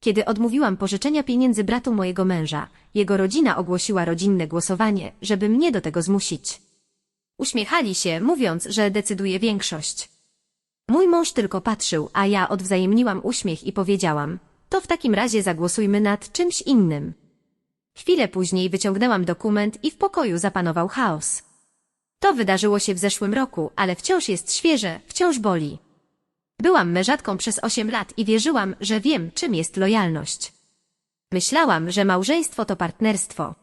Kiedy odmówiłam pożyczenia pieniędzy bratu mojego męża, jego rodzina ogłosiła rodzinne głosowanie, żeby mnie do tego zmusić. Uśmiechali się, mówiąc, że decyduje większość. Mój mąż tylko patrzył, a ja odwzajemniłam uśmiech i powiedziałam, to w takim razie zagłosujmy nad czymś innym. Chwilę później wyciągnęłam dokument i w pokoju zapanował chaos. To wydarzyło się w zeszłym roku, ale wciąż jest świeże, wciąż boli. Byłam mężatką przez 8 lat i wierzyłam, że wiem, czym jest lojalność. Myślałam, że małżeństwo to partnerstwo.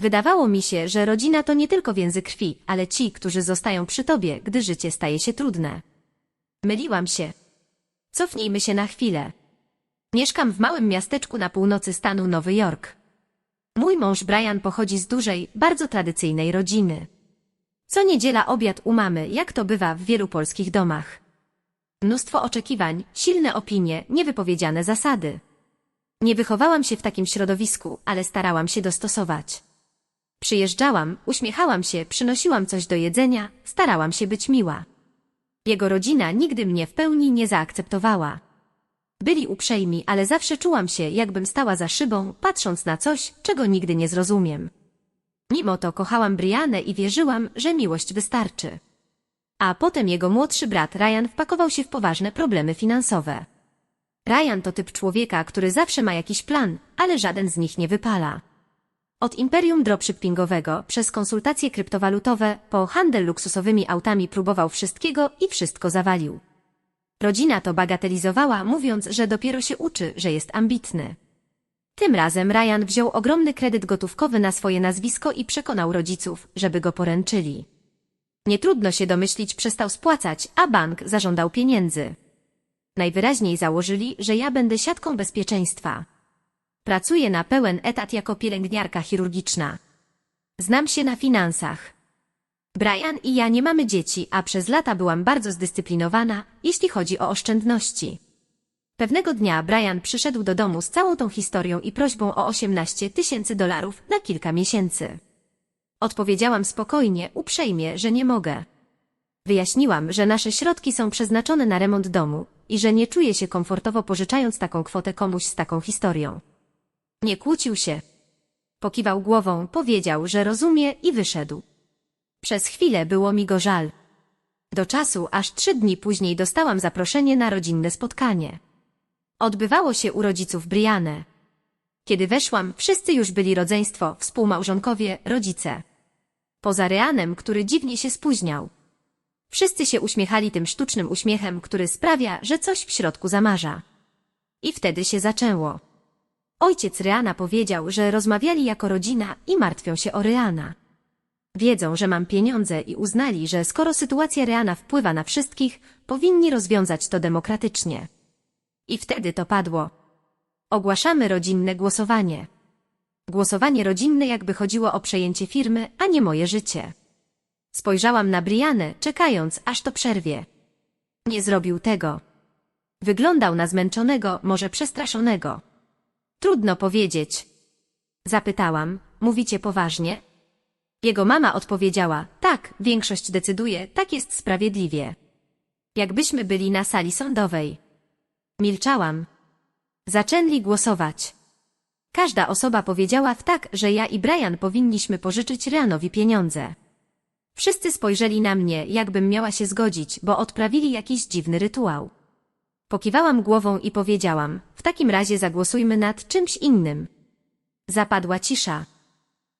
Wydawało mi się, że rodzina to nie tylko więzy krwi, ale ci, którzy zostają przy tobie, gdy życie staje się trudne. Myliłam się. Cofnijmy się na chwilę. Mieszkam w małym miasteczku na północy stanu Nowy Jork. Mój mąż Brian pochodzi z dużej, bardzo tradycyjnej rodziny. Co niedziela obiad u mamy, jak to bywa w wielu polskich domach. Mnóstwo oczekiwań, silne opinie, niewypowiedziane zasady. Nie wychowałam się w takim środowisku, ale starałam się dostosować. Przyjeżdżałam, uśmiechałam się, przynosiłam coś do jedzenia, starałam się być miła. Jego rodzina nigdy mnie w pełni nie zaakceptowała. Byli uprzejmi, ale zawsze czułam się, jakbym stała za szybą, patrząc na coś, czego nigdy nie zrozumiem. Mimo to kochałam Brianę i wierzyłam, że miłość wystarczy. A potem jego młodszy brat Ryan wpakował się w poważne problemy finansowe. Ryan to typ człowieka, który zawsze ma jakiś plan, ale żaden z nich nie wypala. Od imperium dropshippingowego, przez konsultacje kryptowalutowe, po handel luksusowymi autami próbował wszystkiego i wszystko zawalił. Rodzina to bagatelizowała, mówiąc, że dopiero się uczy, że jest ambitny. Tym razem Ryan wziął ogromny kredyt gotówkowy na swoje nazwisko i przekonał rodziców, żeby go poręczyli. Nie trudno się domyślić, przestał spłacać, a bank zażądał pieniędzy. Najwyraźniej założyli, że ja będę siatką bezpieczeństwa. Pracuję na pełen etat jako pielęgniarka chirurgiczna. Znam się na finansach. Brian i ja nie mamy dzieci, a przez lata byłam bardzo zdyscyplinowana, jeśli chodzi o oszczędności. Pewnego dnia Brian przyszedł do domu z całą tą historią i prośbą o 18 tysięcy dolarów na kilka miesięcy. Odpowiedziałam spokojnie, uprzejmie, że nie mogę. Wyjaśniłam, że nasze środki są przeznaczone na remont domu i że nie czuję się komfortowo pożyczając taką kwotę komuś z taką historią. Nie kłócił się. Pokiwał głową, powiedział, że rozumie i wyszedł. Przez chwilę było mi go żal. Do czasu, aż trzy dni później dostałam zaproszenie na rodzinne spotkanie. Odbywało się u rodziców Brianę. Kiedy weszłam, wszyscy już byli rodzeństwo, współmałżonkowie, rodzice. Poza Ryanem, który dziwnie się spóźniał. Wszyscy się uśmiechali tym sztucznym uśmiechem, który sprawia, że coś w środku zamarza. I wtedy się zaczęło. Ojciec Ryana powiedział, że rozmawiali jako rodzina i martwią się o Ryana. Wiedzą, że mam pieniądze i uznali, że skoro sytuacja Ryana wpływa na wszystkich, powinni rozwiązać to demokratycznie. I wtedy to padło. Ogłaszamy rodzinne głosowanie. Głosowanie rodzinne jakby chodziło o przejęcie firmy, a nie moje życie. Spojrzałam na Brianę, czekając, aż to przerwie. Nie zrobił tego. Wyglądał na zmęczonego, może przestraszonego. Trudno powiedzieć. Zapytałam, mówicie poważnie? Jego mama odpowiedziała, tak, większość decyduje, tak jest sprawiedliwie. Jakbyśmy byli na sali sądowej. Milczałam. Zaczęli głosować. Każda osoba powiedziała w tak, że ja i Brian powinniśmy pożyczyć Ryanowi pieniądze. Wszyscy spojrzeli na mnie, jakbym miała się zgodzić, bo odprawili jakiś dziwny rytuał. Pokiwałam głową i powiedziałam, w takim razie zagłosujmy nad czymś innym. Zapadła cisza.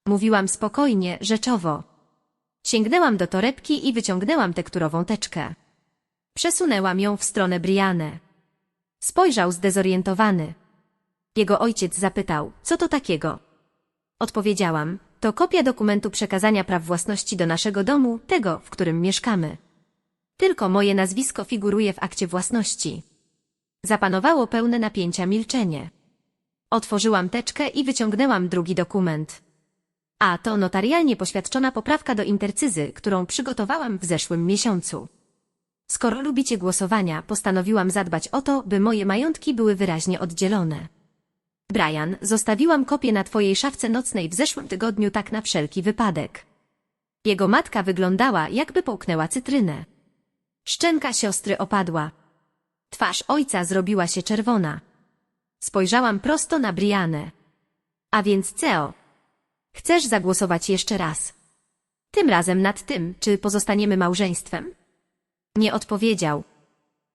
Mówiłam spokojnie, rzeczowo. Sięgnęłam do torebki i wyciągnęłam tekturową teczkę. Przesunęłam ją w stronę Brianę. Spojrzał zdezorientowany. Jego ojciec zapytał, co to takiego? Odpowiedziałam, to kopia dokumentu przekazania praw własności do naszego domu, tego, w którym mieszkamy. Tylko moje nazwisko figuruje w akcie własności. Zapanowało pełne napięcia milczenie. Otworzyłam teczkę i wyciągnęłam drugi dokument. A to notarialnie poświadczona poprawka do intercyzy, którą przygotowałam w zeszłym miesiącu. Skoro lubicie głosowania, postanowiłam zadbać o to, by moje majątki były wyraźnie oddzielone. Brian, zostawiłam kopię na twojej szafce nocnej w zeszłym tygodniu tak na wszelki wypadek. Jego matka wyglądała, jakby połknęła cytrynę. Szczęka siostry opadła. Twarz ojca zrobiła się czerwona. Spojrzałam prosto na Brianę. A więc Ceo, chcesz zagłosować jeszcze raz? Tym razem nad tym, czy pozostaniemy małżeństwem? Nie odpowiedział.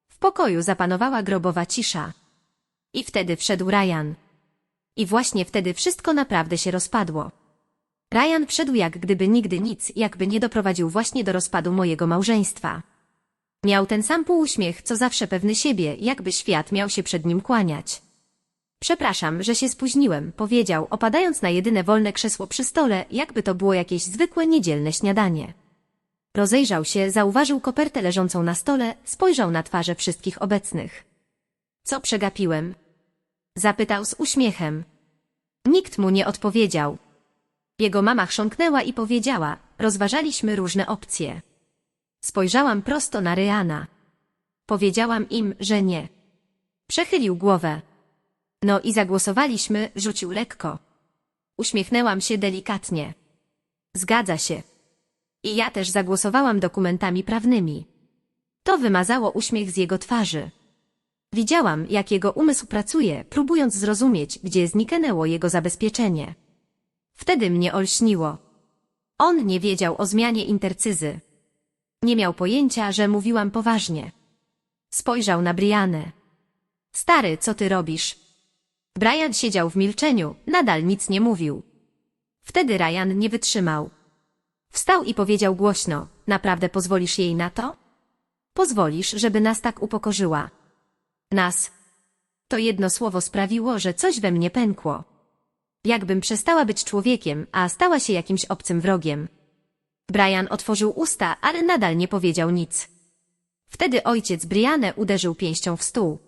W pokoju zapanowała grobowa cisza. I wtedy wszedł Ryan. I właśnie wtedy wszystko naprawdę się rozpadło. Ryan wszedł jak gdyby nigdy nic, jakby nie doprowadził właśnie do rozpadu mojego małżeństwa. Miał ten sam półuśmiech, co zawsze pewny siebie, jakby świat miał się przed nim kłaniać. Przepraszam, że się spóźniłem, powiedział, opadając na jedyne wolne krzesło przy stole, jakby to było jakieś zwykłe niedzielne śniadanie. Rozejrzał się, zauważył kopertę leżącą na stole, spojrzał na twarze wszystkich obecnych. Co przegapiłem? Zapytał z uśmiechem. Nikt mu nie odpowiedział. Jego mama chrząknęła i powiedziała, rozważaliśmy różne opcje. Spojrzałam prosto na Ryana. Powiedziałam im, że nie. Przechylił głowę. No i zagłosowaliśmy, rzucił lekko. Uśmiechnęłam się delikatnie. Zgadza się. I ja też zagłosowałam dokumentami prawnymi. To wymazało uśmiech z jego twarzy. Widziałam, jak jego umysł pracuje, próbując zrozumieć, gdzie zniknęło jego zabezpieczenie. Wtedy mnie olśniło. On nie wiedział o zmianie intercyzy. Nie miał pojęcia, że mówiłam poważnie. Spojrzał na Brianę. Stary, co ty robisz? Brian siedział w milczeniu, nadal nic nie mówił. Wtedy Ryan nie wytrzymał. Wstał i powiedział głośno, naprawdę pozwolisz jej na to? Pozwolisz, żeby nas tak upokorzyła. Nas. To jedno słowo sprawiło, że coś we mnie pękło. Jakbym przestała być człowiekiem, a stała się jakimś obcym wrogiem. Brian otworzył usta, ale nadal nie powiedział nic. Wtedy ojciec Brianę uderzył pięścią w stół.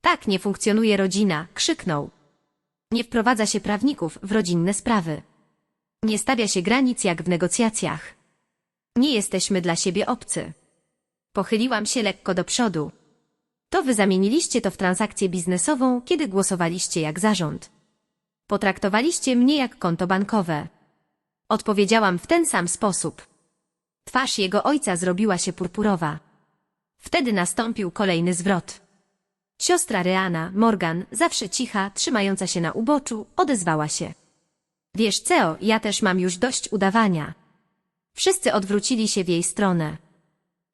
Tak nie funkcjonuje rodzina, krzyknął. Nie wprowadza się prawników w rodzinne sprawy. Nie stawia się granic jak w negocjacjach. Nie jesteśmy dla siebie obcy. Pochyliłam się lekko do przodu. To wy zamieniliście to w transakcję biznesową, kiedy głosowaliście jak zarząd. Potraktowaliście mnie jak konto bankowe. Odpowiedziałam w ten sam sposób. Twarz jego ojca zrobiła się purpurowa. Wtedy nastąpił kolejny zwrot. Siostra Reana, Morgan, zawsze cicha, trzymająca się na uboczu, odezwała się. Wiesz co, ja też mam już dość udawania. Wszyscy odwrócili się w jej stronę.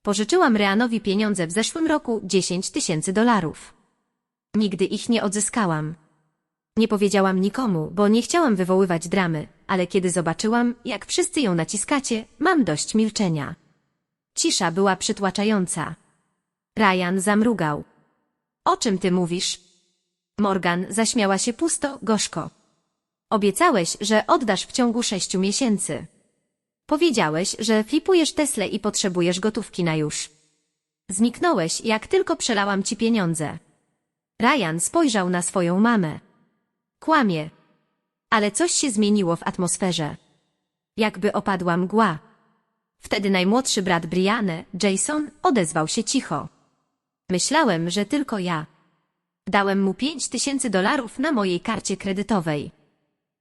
Pożyczyłam Reanowi pieniądze w zeszłym roku 10 tysięcy dolarów. Nigdy ich nie odzyskałam. Nie powiedziałam nikomu, bo nie chciałam wywoływać dramy, ale kiedy zobaczyłam, jak wszyscy ją naciskacie, mam dość milczenia. Cisza była przytłaczająca. Ryan zamrugał. O czym ty mówisz? Morgan zaśmiała się pusto, gorzko. Obiecałeś, że oddasz w ciągu sześciu miesięcy. Powiedziałeś, że flipujesz Tesla i potrzebujesz gotówki na już. Zniknąłeś, jak tylko przelałam ci pieniądze. Ryan spojrzał na swoją mamę. Kłamie. Ale coś się zmieniło w atmosferze. Jakby opadła mgła. Wtedy najmłodszy brat Brianne, Jason, odezwał się cicho. Myślałem, że tylko ja. Dałem mu pięć tysięcy dolarów na mojej karcie kredytowej.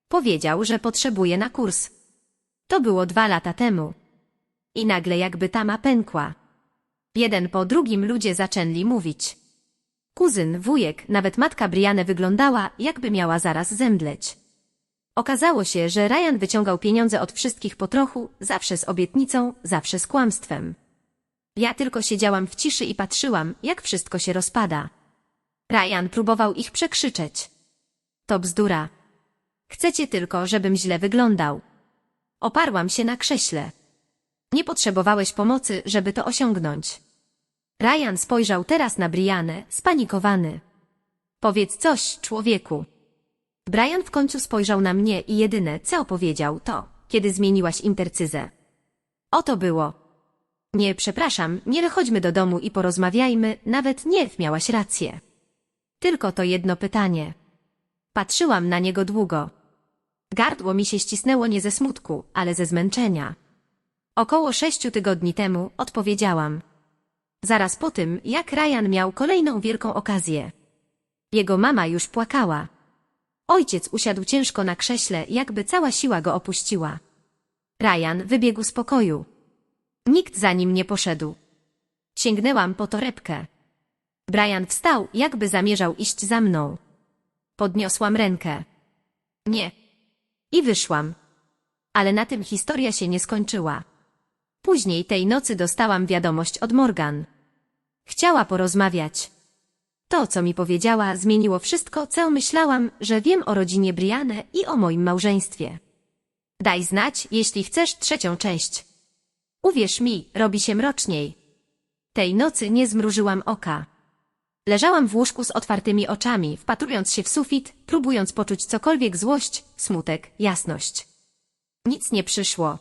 Powiedział, że potrzebuje na kurs. To było dwa lata temu. I nagle jakby tama pękła. Jeden po drugim ludzie zaczęli mówić. Kuzyn, wujek, nawet matka Brianne wyglądała, jakby miała zaraz zemdleć. Okazało się, że Ryan wyciągał pieniądze od wszystkich po trochu, zawsze z obietnicą, zawsze z kłamstwem. Ja tylko siedziałam w ciszy i patrzyłam, jak wszystko się rozpada. Ryan próbował ich przekrzyczeć. To bzdura. Chcecie tylko, żebym źle wyglądał. Oparłam się na krześle. Nie potrzebowałeś pomocy, żeby to osiągnąć. Ryan spojrzał teraz na Brianę, spanikowany. Powiedz coś, człowieku. Brian w końcu spojrzał na mnie i jedyne, co opowiedział, to, kiedy zmieniłaś intercyzę. Oto było. Nie, przepraszam, nie wychodźmy do domu i porozmawiajmy, nawet nie, miałaś rację. Tylko to jedno pytanie. Patrzyłam na niego długo. Gardło mi się ścisnęło nie ze smutku, ale ze zmęczenia. Około sześciu tygodni temu odpowiedziałam. Zaraz po tym, jak Ryan miał kolejną wielką okazję. Jego mama już płakała. Ojciec usiadł ciężko na krześle, jakby cała siła go opuściła. Ryan wybiegł z pokoju. Nikt za nim nie poszedł. Sięgnęłam po torebkę. Brian wstał, jakby zamierzał iść za mną. Podniosłam rękę. Nie. I wyszłam. Ale na tym historia się nie skończyła. Później tej nocy dostałam wiadomość od Morgan. Chciała porozmawiać. To, co mi powiedziała, zmieniło wszystko, co myślałam, że wiem o rodzinie Brianne i o moim małżeństwie. Daj znać, jeśli chcesz trzecią część. Uwierz mi, robi się mroczniej. Tej nocy nie zmrużyłam oka. Leżałam w łóżku z otwartymi oczami, wpatrując się w sufit, próbując poczuć cokolwiek złość, smutek, jasność. Nic nie przyszło.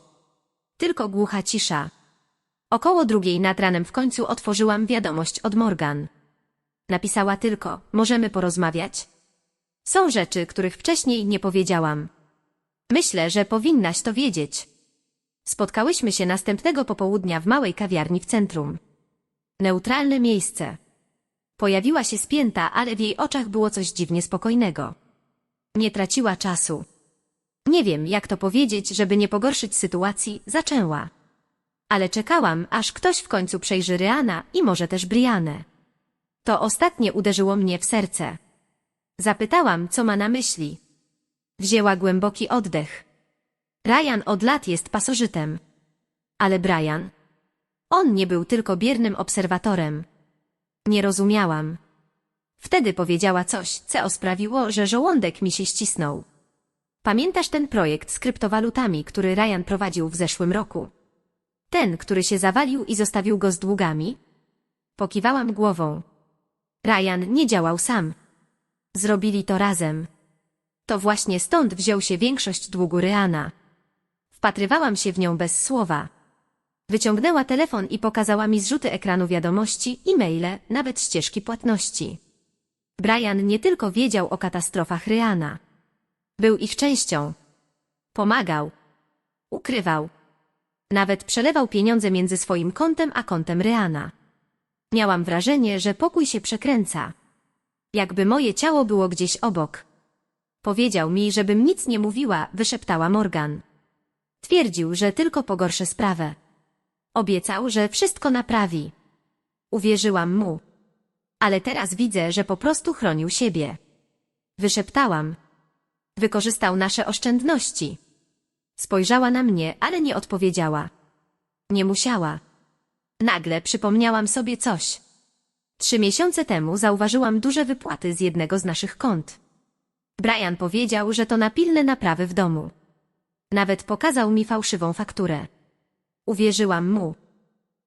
Tylko głucha cisza. Około drugiej nad ranem w końcu otworzyłam wiadomość od Morgan. Napisała tylko, możemy porozmawiać? Są rzeczy, których wcześniej nie powiedziałam. Myślę, że powinnaś to wiedzieć. Spotkałyśmy się następnego popołudnia w małej kawiarni w centrum. Neutralne miejsce. Pojawiła się spięta, ale w jej oczach było coś dziwnie spokojnego. Nie traciła czasu. Nie wiem, jak to powiedzieć, żeby nie pogorszyć sytuacji, zaczęła. Ale czekałam, aż ktoś w końcu przejrzy Ryana i może też Brianę. To ostatnie uderzyło mnie w serce. Zapytałam, co ma na myśli. Wzięła głęboki oddech. Ryan od lat jest pasożytem. Ale Brian? On nie był tylko biernym obserwatorem. Nie rozumiałam. Wtedy powiedziała coś, co sprawiło, że żołądek mi się ścisnął. Pamiętasz ten projekt z kryptowalutami, który Ryan prowadził w zeszłym roku? Ten, który się zawalił i zostawił go z długami? Pokiwałam głową. Ryan nie działał sam. Zrobili to razem. To właśnie stąd wziął się większość długu Ryana. Wpatrywałam się w nią bez słowa. Wyciągnęła telefon i pokazała mi zrzuty ekranu wiadomości, e-maile, nawet ścieżki płatności. Brian nie tylko wiedział o katastrofach Ryana. Był ich częścią. Pomagał. Ukrywał. Nawet przelewał pieniądze między swoim kontem a kontem Ryana. Miałam wrażenie, że pokój się przekręca. Jakby moje ciało było gdzieś obok. Powiedział mi, żebym nic nie mówiła, wyszeptała Morgan. Twierdził, że tylko pogorszę sprawę. Obiecał, że wszystko naprawi. Uwierzyłam mu. Ale teraz widzę, że po prostu chronił siebie. Wyszeptałam. Wykorzystał nasze oszczędności. Spojrzała na mnie, ale nie odpowiedziała. Nie musiała. Nagle przypomniałam sobie coś. Trzy miesiące temu zauważyłam duże wypłaty z jednego z naszych kont. Brian powiedział, że to na pilne naprawy w domu. Nawet pokazał mi fałszywą fakturę. Uwierzyłam mu.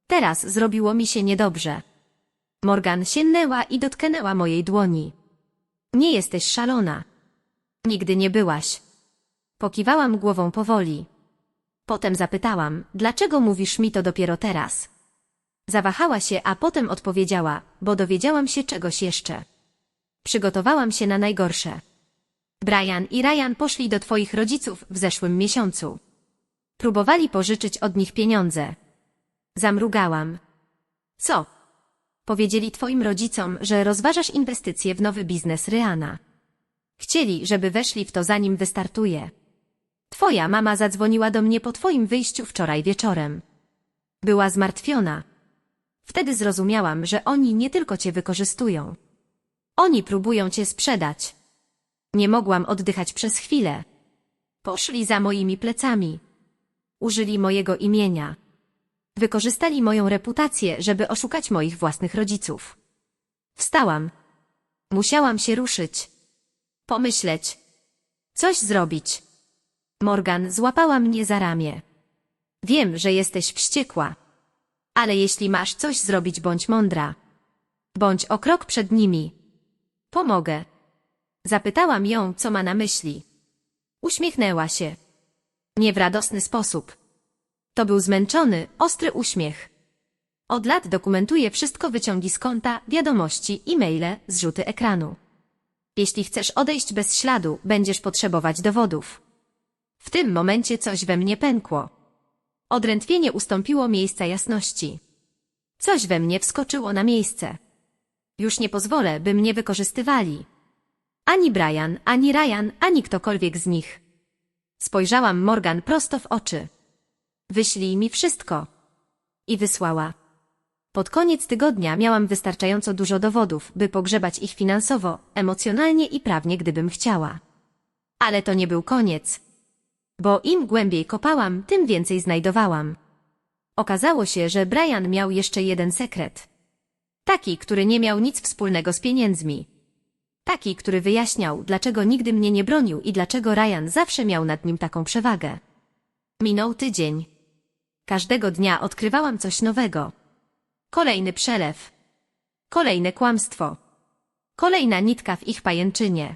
Teraz zrobiło mi się niedobrze. Morgan sięgnęła i dotknęła mojej dłoni. Nie jesteś szalona. Nigdy nie byłaś. Pokiwałam głową powoli. Potem zapytałam, dlaczego mówisz mi to dopiero teraz? Zawahała się, a potem odpowiedziała, bo dowiedziałam się czegoś jeszcze. Przygotowałam się na najgorsze. Brian i Ryan poszli do twoich rodziców w zeszłym miesiącu. Próbowali pożyczyć od nich pieniądze. Zamrugałam. Co? Powiedzieli twoim rodzicom, że rozważasz inwestycje w nowy biznes Ryana. Chcieli, żeby weszli w to zanim wystartuje. Twoja mama zadzwoniła do mnie po twoim wyjściu wczoraj wieczorem. Była zmartwiona. Wtedy zrozumiałam, że oni nie tylko cię wykorzystują. Oni próbują cię sprzedać. Nie mogłam oddychać przez chwilę. Poszli za moimi plecami. Użyli mojego imienia. Wykorzystali moją reputację, żeby oszukać moich własnych rodziców. Wstałam. Musiałam się ruszyć. Pomyśleć. Coś zrobić. Morgan złapała mnie za ramię. Wiem, że jesteś wściekła. Ale jeśli masz coś zrobić, bądź mądra. Bądź o krok przed nimi. Pomogę. Zapytałam ją, co ma na myśli. Uśmiechnęła się. Nie w radosny sposób. To był zmęczony, ostry uśmiech. Od lat dokumentuje wszystko wyciągi z konta, wiadomości, e-maile, zrzuty ekranu. Jeśli chcesz odejść bez śladu, będziesz potrzebować dowodów. W tym momencie coś we mnie pękło. Odrętwienie ustąpiło miejsca jasności. Coś we mnie wskoczyło na miejsce. Już nie pozwolę, by mnie wykorzystywali. Ani Brian, ani Ryan, ani ktokolwiek z nich. Spojrzałam Morgan prosto w oczy. Wyślij mi wszystko. I wysłała. Pod koniec tygodnia miałam wystarczająco dużo dowodów, by pogrzebać ich finansowo, emocjonalnie i prawnie, gdybym chciała. Ale to nie był koniec. Bo im głębiej kopałam, tym więcej znajdowałam. Okazało się, że Brian miał jeszcze jeden sekret. Taki, który nie miał nic wspólnego z pieniędzmi. Taki, który wyjaśniał, dlaczego nigdy mnie nie bronił i dlaczego Ryan zawsze miał nad nim taką przewagę. Minął tydzień. Każdego dnia odkrywałam coś nowego. Kolejny przelew. Kolejne kłamstwo. Kolejna nitka w ich pajęczynie.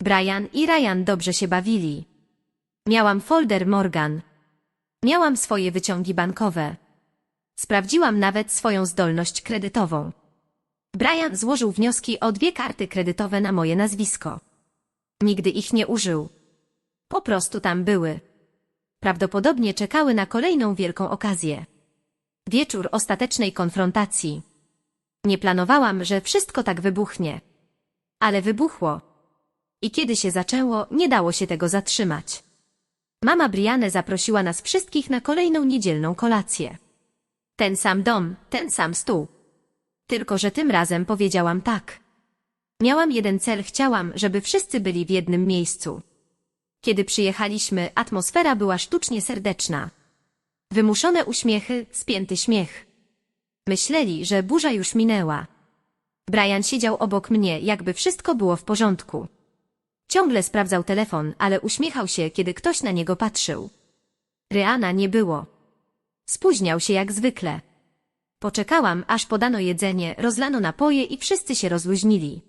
Brian i Ryan dobrze się bawili. Miałam folder Morgan. Miałam swoje wyciągi bankowe. Sprawdziłam nawet swoją zdolność kredytową. Brian złożył wnioski o dwie karty kredytowe na moje nazwisko. Nigdy ich nie użył. Po prostu tam były. Prawdopodobnie czekały na kolejną wielką okazję. Wieczór ostatecznej konfrontacji. Nie planowałam, że wszystko tak wybuchnie. Ale wybuchło. I kiedy się zaczęło, nie dało się tego zatrzymać. Mama Brianne zaprosiła nas wszystkich na kolejną niedzielną kolację. Ten sam dom, ten sam stół. Tylko, że tym razem powiedziałam tak. Miałam jeden cel, chciałam, żeby wszyscy byli w jednym miejscu. Kiedy przyjechaliśmy, atmosfera była sztucznie serdeczna. Wymuszone uśmiechy, spięty śmiech. Myśleli, że burza już minęła. Brian siedział obok mnie, jakby wszystko było w porządku. Ciągle sprawdzał telefon, ale uśmiechał się, kiedy ktoś na niego patrzył. Reana nie było. Spóźniał się jak zwykle. Poczekałam, aż podano jedzenie, rozlano napoje i wszyscy się rozluźnili.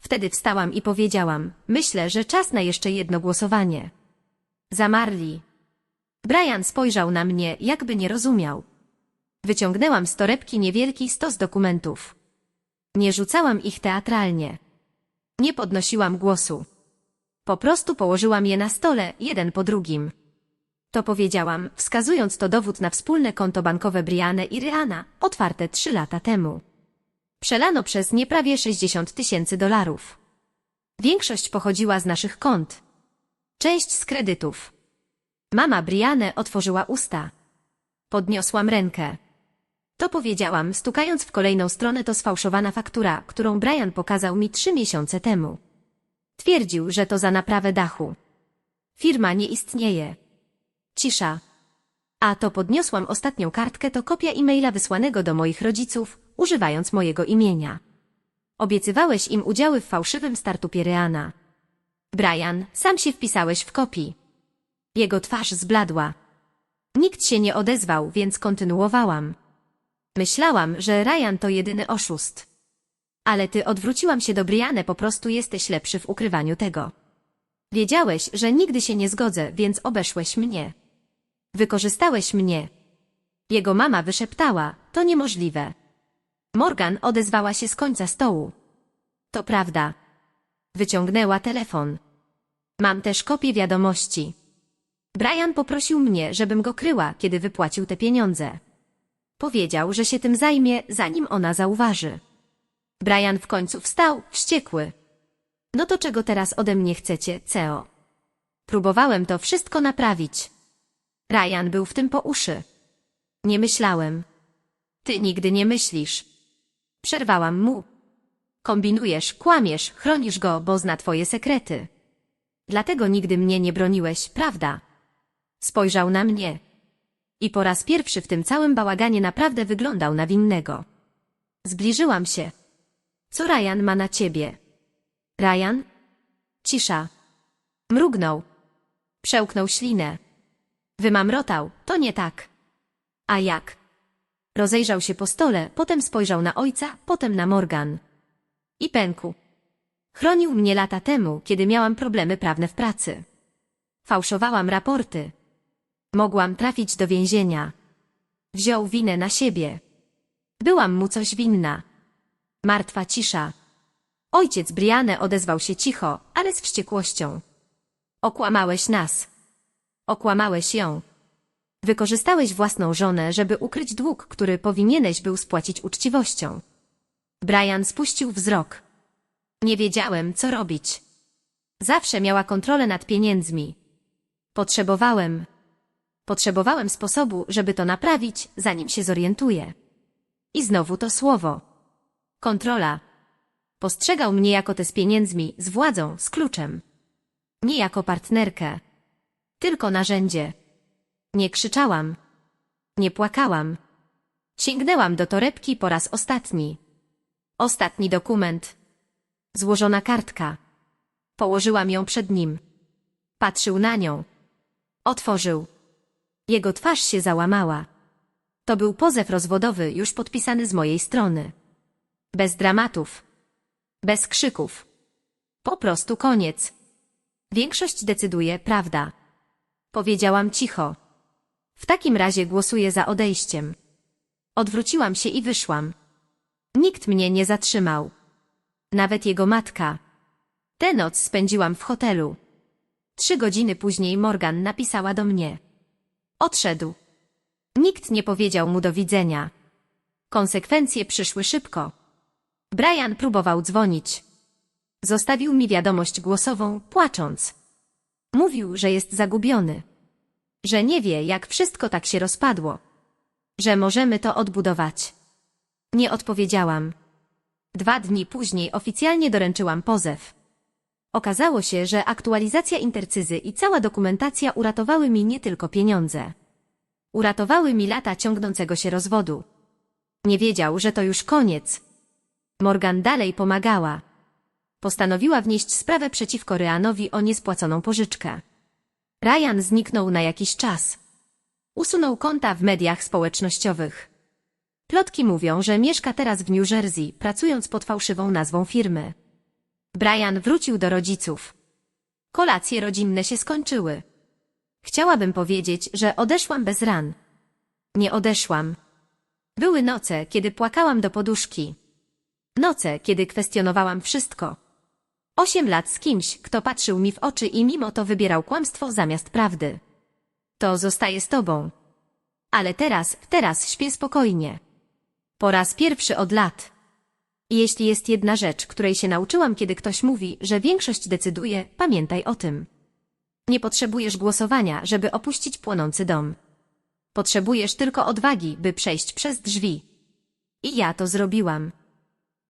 Wtedy wstałam i powiedziałam, myślę, że czas na jeszcze jedno głosowanie. Zamarli. Brian spojrzał na mnie, jakby nie rozumiał. Wyciągnęłam z torebki niewielki stos dokumentów. Nie rzucałam ich teatralnie. Nie podnosiłam głosu. Po prostu położyłam je na stole, jeden po drugim. To powiedziałam, wskazując to dowód na wspólne konto bankowe Brianne i Ryana, otwarte trzy lata temu. Przelano przez nie prawie 60 tysięcy dolarów. Większość pochodziła z naszych kont. Część z kredytów. Mama Brianne otworzyła usta. Podniosłam rękę. To powiedziałam, stukając w kolejną stronę to sfałszowana faktura, którą Brian pokazał mi trzy miesiące temu. Twierdził, że to za naprawę dachu. Firma nie istnieje. Cisza. A to podniosłam ostatnią kartkę, to kopia e-maila wysłanego do moich rodziców, używając mojego imienia. Obiecywałeś im udziały w fałszywym startupie Reana. Brian, sam się wpisałeś w kopii. Jego twarz zbladła. Nikt się nie odezwał, więc kontynuowałam. Myślałam, że Ryan to jedyny oszust. Ale ty odwróciłam się do Brianne, po prostu jesteś lepszy w ukrywaniu tego. Wiedziałeś, że nigdy się nie zgodzę, więc obeszłeś mnie. Wykorzystałeś mnie. Jego mama wyszeptała, to niemożliwe. Morgan odezwała się z końca stołu. To prawda. Wyciągnęła telefon. Mam też kopię wiadomości. Brian poprosił mnie, żebym go kryła, kiedy wypłacił te pieniądze. Powiedział, że się tym zajmie, zanim ona zauważy. Brian w końcu wstał, wściekły. No to czego teraz ode mnie chcecie, CEO? Próbowałem to wszystko naprawić. Ryan był w tym po uszy. Nie myślałem. Ty nigdy nie myślisz. Przerwałam mu. Kombinujesz, kłamiesz, chronisz go, bo zna twoje sekrety. Dlatego nigdy mnie nie broniłeś, prawda? Spojrzał na mnie. I po raz pierwszy w tym całym bałaganie naprawdę wyglądał na winnego. Zbliżyłam się. Co Ryan ma na ciebie? Ryan? Cisza. Mrugnął. Przełknął ślinę. Wymamrotał, to nie tak. A jak? Rozejrzał się po stole, potem spojrzał na ojca, potem na Morgan. I pękł. Chronił mnie lata temu, kiedy miałam problemy prawne w pracy. Fałszowałam raporty. Mogłam trafić do więzienia. Wziął winę na siebie. Byłam mu coś winna. Martwa cisza. Ojciec Brianne odezwał się cicho, ale z wściekłością. Okłamałeś nas. Okłamałeś ją. Wykorzystałeś własną żonę, żeby ukryć dług, który powinieneś był spłacić uczciwością. Brian spuścił wzrok. Nie wiedziałem, co robić. Zawsze miała kontrolę nad pieniędzmi. Potrzebowałem. Potrzebowałem sposobu, żeby to naprawić, zanim się zorientuję. I znowu to słowo. Kontrola. Postrzegał mnie jako te z pieniędzmi, z władzą, z kluczem. Nie jako partnerkę. Tylko narzędzie. Nie krzyczałam. Nie płakałam. Sięgnęłam do torebki po raz ostatni. Ostatni dokument. Złożona kartka. Położyłam ją przed nim. Patrzył na nią. Otworzył. Jego twarz się załamała. To był pozew rozwodowy już podpisany z mojej strony. Bez dramatów. Bez krzyków. Po prostu koniec. Większość decyduje, prawda? Powiedziałam cicho. W takim razie głosuję za odejściem. Odwróciłam się i wyszłam. Nikt mnie nie zatrzymał. Nawet jego matka. Tę noc spędziłam w hotelu. Trzy godziny później Morgan napisała do mnie. Odszedł. Nikt nie powiedział mu do widzenia. Konsekwencje przyszły szybko. Brian próbował dzwonić. Zostawił mi wiadomość głosową, płacząc. Mówił, że jest zagubiony. Że nie wie, jak wszystko tak się rozpadło. Że możemy to odbudować. Nie odpowiedziałam. Dwa dni później oficjalnie doręczyłam pozew. Okazało się, że aktualizacja intercyzy i cała dokumentacja uratowały mi nie tylko pieniądze. Uratowały mi lata ciągnącego się rozwodu. Nie wiedział, że to już koniec. Morgan dalej pomagała. Postanowiła wnieść sprawę przeciwko Ryanowi o niespłaconą pożyczkę. Ryan zniknął na jakiś czas. Usunął konta w mediach społecznościowych. Plotki mówią, że mieszka teraz w New Jersey, pracując pod fałszywą nazwą firmy. Brian wrócił do rodziców. Kolacje rodzinne się skończyły. Chciałabym powiedzieć, że odeszłam bez ran. Nie odeszłam. Były noce, kiedy płakałam do poduszki. Noce, kiedy kwestionowałam wszystko. Osiem lat z kimś, kto patrzył mi w oczy i mimo to wybierał kłamstwo zamiast prawdy. To zostaje z tobą. Ale teraz, teraz śpię spokojnie. Po raz pierwszy od lat. Jeśli jest jedna rzecz, której się nauczyłam, kiedy ktoś mówi, że większość decyduje, pamiętaj o tym. Nie potrzebujesz głosowania, żeby opuścić płonący dom. Potrzebujesz tylko odwagi, by przejść przez drzwi. I ja to zrobiłam.